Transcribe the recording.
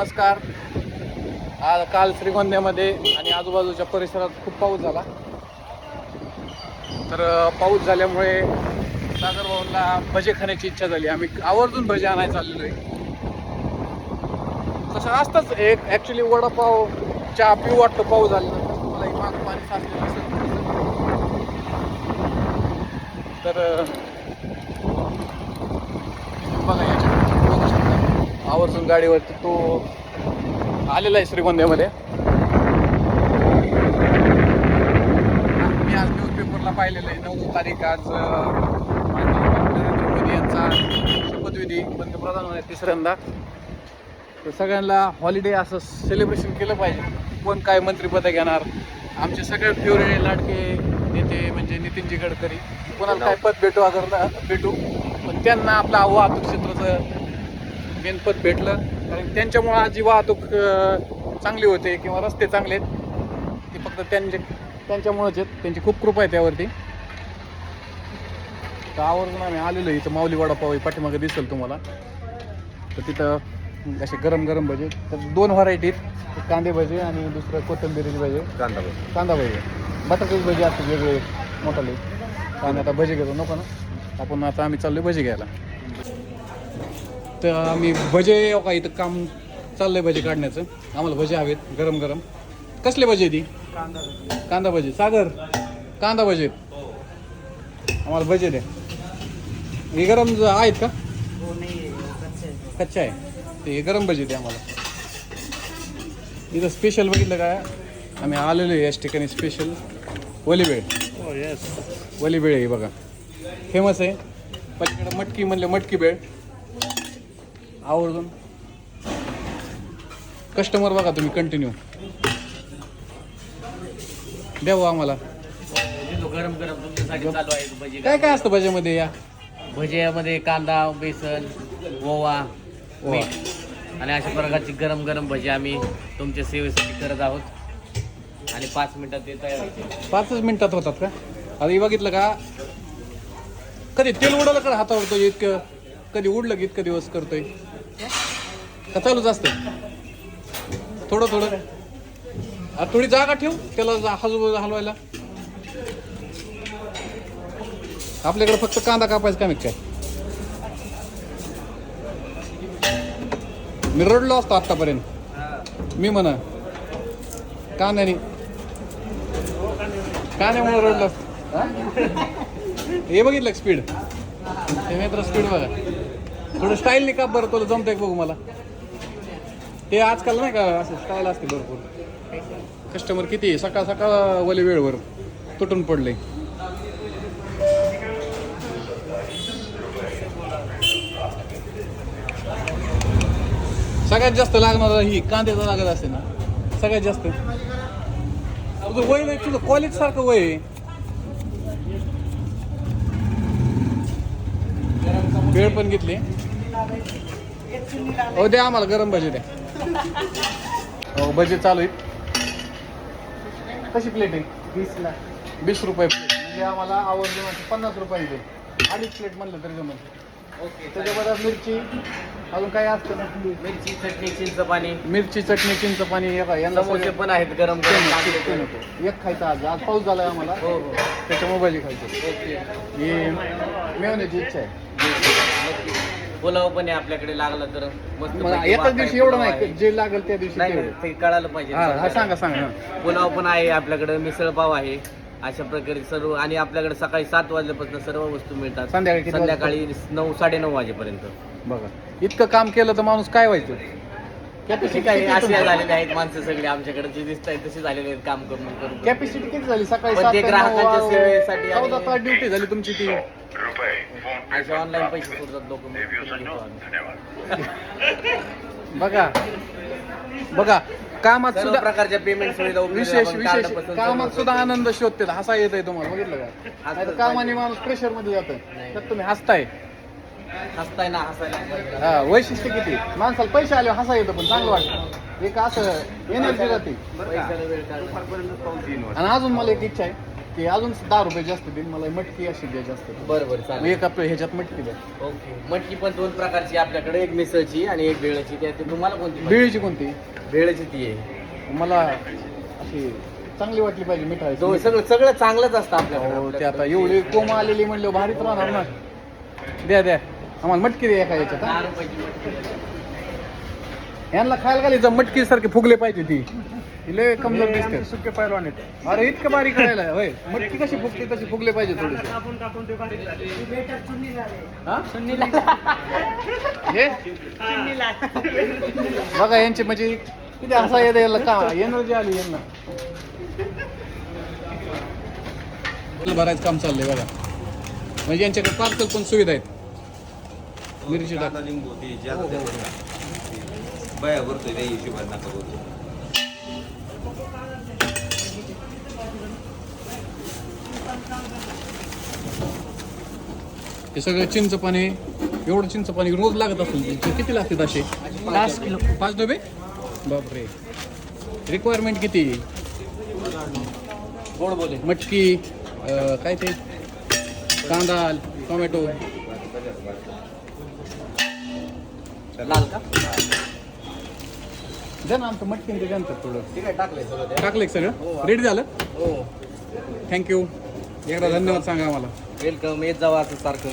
नमस्कार. आज काल श्रीगोंद्यामध्ये आणि आजूबाजूच्या परिसरात खूप पाऊस झाला. तर पाऊस झाल्यामुळे सागर भाऊंना भजे खाण्याची इच्छा झाली. आम्ही आवर्जून भजे आणायला चाललेलो आहे. तसं असतंच एक. ॲक्च्युली वडापाव चहा पिऊ वाटतं पाऊस झाल्यानंतर. मला एक मागं पाणी साचलेलं असेल तर बघा आवर्जून गाडीवरती तो आलेला आहे श्रीगोंद्यामध्ये. मी आज न्यूजपेपरला पाहिलेलं आहे. नऊ तारीख आज नरेंद्र मोदी यांचा शपथविधी पंतप्रधान होणार तिसऱ्यांदा. तर सगळ्यांना हॉलिडे असं सेलिब्रेशन केलं पाहिजे. कोण काय मंत्रीपद घेणार? आमचे सगळे फेवरेट लाडके नेते म्हणजे नितीनजी गडकरी कोणाला काय पद भेटू अगर ना भेटू? पण त्यांना आपलं वाहतूक क्षेत्राचं मेन पद भेटलं. कारण त्यांच्यामुळं आज जी वाहतूक चांगली होते किंवा रस्ते चांगले आहेत. ते फक्त त्यांचे त्यांच्यामुळेच आहेत. त्यांची खूप कृपा आहे त्यावरती. तर आवर्जून आम्ही आलेलो. इथं माऊली वडापाव पाठीमागे दिसेल तुम्हाला. तर तिथं असे गरम गरम भजे तर दोन व्हरायटी आहेत. एक कांदे भजे आणि दुसरं कोथिंबिरीचे भजे. कांदा कांदा भजे. बटाट्याचे भजे असतात वेगळे मोठाले. आणि आता भजे घेतो नको ना. आपण आता आम्ही चाललोय भजे घ्यायला. तर आम्ही भजे हो का इथं काम चाललंय भजे काढण्याचं. आम्हाला भजे हवेत गरम गरम. कसले भजे ती कांदा भजे. सागर कांदा भजे आम्हाला भजे द्या. हे गरम ज- आहेत का? कच्चा आहे ते हे गरम भजे द्या आम्हाला. इथं स्पेशल बघितलं काय आम्ही आलेलो आहे याच ठिकाणी स्पेशल वलीबेळ वलीबेळ आहे बघा. फेमस आहे. पलीकडे मटकी म्हणले मटकी बेळ. आवर्जून. कस्टमर बघा तुम्ही कंटिन्यू द्यावं आम्हाला. गरम गरम तुमच्यासाठी चालू आहे भजी काय काय असतं भज्यामध्ये या? भजियामध्ये कांदा बेसन ओवा आणि अशा प्रकारची गरम गरम भजी आम्ही तुमच्या सेवेसाठी करत आहोत. आणि पाच मिनिटात ते तयार होते पाचच मिनिटात होतात का? आता हे बघितलं का? कधी तेल उडवलं का हातावर इतकं? कधी उडलं की इतकं दिवस करतोय? का चालूच असतं? थोडं थोडं. थोडी जागा ठेव त्याला जा- हलवायला. आपल्याकडे फक्त कांदा कापायचं काम आहे काय? मी रडलो असतो आतापर्यंत मी म्हणा. कांद्याने. कांद्यामुळे रडलो असतो. हे बघितलं स्पीड हे मित्र स्पीड बघा. थोडं स्टाईलने का बरं तुला जमतंय बघू मला? हे आजकाल नाही का असं स्टाईल असते भरपूर. कस्टमर किती सकाळ सकाळ वले वेळवर तुटून पडले. सगळ्यात जास्त लागणार ही कांद्याचा लागत असते ना. सगळ्यात जास्त. तुझं वय नाही तुझं कॉलेज सारखं वय आहे. वेळ पण घेतली. हो द्या आम्हाला गरम भाजी द्या. हो भजी चालू आहेत कशी प्लेट आहे? वीसला वीस रुपये प्लेट म्हणजे आम्हाला आवर्जून असं पन्नास रुपये अडीच प्लेट म्हणलं तरी जमत ओके त्याच्याबरोबर मिरची. अजून काय असतं ना मिरची चटणी चिंच पाणी. मिरची चटणी चिंच पाणी हे यांना समोसे पण आहेत गरम. एक खायचा आज. आज पाऊस झालाय आम्हाला. हो हो. त्याच्यामुळे भाजी खायची. ओके. ही मिळवण्याची इच्छा आहे. पुलाव पण आहे आपल्याकडे लागला तर. मस्त पैकी एकाच वाफा दिवशी आहे, एवढं पुलाव नाही आहे. जे लागेल त्या दिवशी नाही तेवढं. नाही, ते कळालं पाहिजे. हा हा सांगा सांगा हा. पुलाव पण आहे आपल्याकडे मिसळपाव आहे. अशा प्रकारे सर्व आणि आपल्याकडे सकाळी सात वाजल्यापासून सर्व वस्तू मिळतात. संध्याकाळी किती संध्याकाळी नऊ साडेनऊ वाजेपर्यंत. बघा. इतकं काम केलं तर माणूस काय व्हायचं? कॅपॅसिटी काही असे झालेले आहेत माणसं सगळे आमच्याकडे जे दिसत आहेत तसे झालेले आहेत काम करून करून कॅपॅसिटी किती झाली? सकाळी पण सात ते ते ग्राहकांच्या नऊ, अं, सेवेसाठी आणि- चौदा तास ड्युटी झाली तुमची ती असे ऑनलाईन पैसे सोडतात लोक बघा. बघा कामात सर्व सुद्धा प्रकारच्या पेमेंट सुविधा उपलब्ध विशेष आपण विशेष कामात सर्व सुद्धा. आनंद शोधते हसा येत आहे तुम्हाला. बघितलं का? नाहीतर कामाने माणूस प्रेशरमध्ये जातं. तर तुम्ही हसताय. हसताय ना हसायला. हा वैशिष्ट्य किती? माणसाला पैसे आले हसा येतं पण चांगलं वाटतं. एक असं एनर्जी राहते. पैशाला वेळ काढला. आणि अजून मला एक इच्छा आहे ते अजून दहा रुपये जास्त देईल मला मटकी अशी द्या जास्त. बरं बरं मग चालेल एक आपलं ह्याच्यात मटकी द्या. ओके. मटकी पण दोन प्रकारची आपल्याकडे. एक मिसळची आणि एक भेळची. त्या ते तुम्हाला कोणती पाहिजे? बिळीची कोणती? भेळची ती आहे. मला अशी चांगली वाटली पाहिजे मिठाई. सगळं सगळं चांगलंच असतं आपल्याकडे. हो ते आता. एवढी कोमा आलेली म्हणलं भारीच राहणार ना. द्या द्या. आम्हाला मटकी द्या एका याच्यात दहा. रुपयाची मटकी यांना खायला घाली मटकी सारखी फुगले पाहिजे ती. लय कमजोर दिसते सुके पैलवान अरे इतकं बारीक करायला होय. मटकी कशी फुगते तशी फुगले पाहिजे थोडी हे? बघा यांची म्हणजे किती असा येते याला का? एनर्जी आली यांना. भरायचं काम चाललंय बघा. म्हणजे यांच्याकडे पार्सल पण सुविधा आहेत. मिरची टाक. कांदा लिंबू ते ज्यादा द्यावं. बाया भरतोय त्या नका हे सगळं चिंच पाणी एवढं चिंच पाणी रोज लागत असेल ते. किती लागतात असे? पाच किलो. पाच डबे? बापरे. रिक्वायरमेंट किती? मटकी अं, काय ते? कांदा टोमॅटो. लाल का? द्या ना आमचं मटकी ते थोडं. ठीक आहे टाकलंय सगळं ते. टाकलं एक सगळं? रेडी झालं? हो. थँक्यू एकदा धन्यवाद सांगा आम्हाला. वेलकम येत जावा असं सारखं.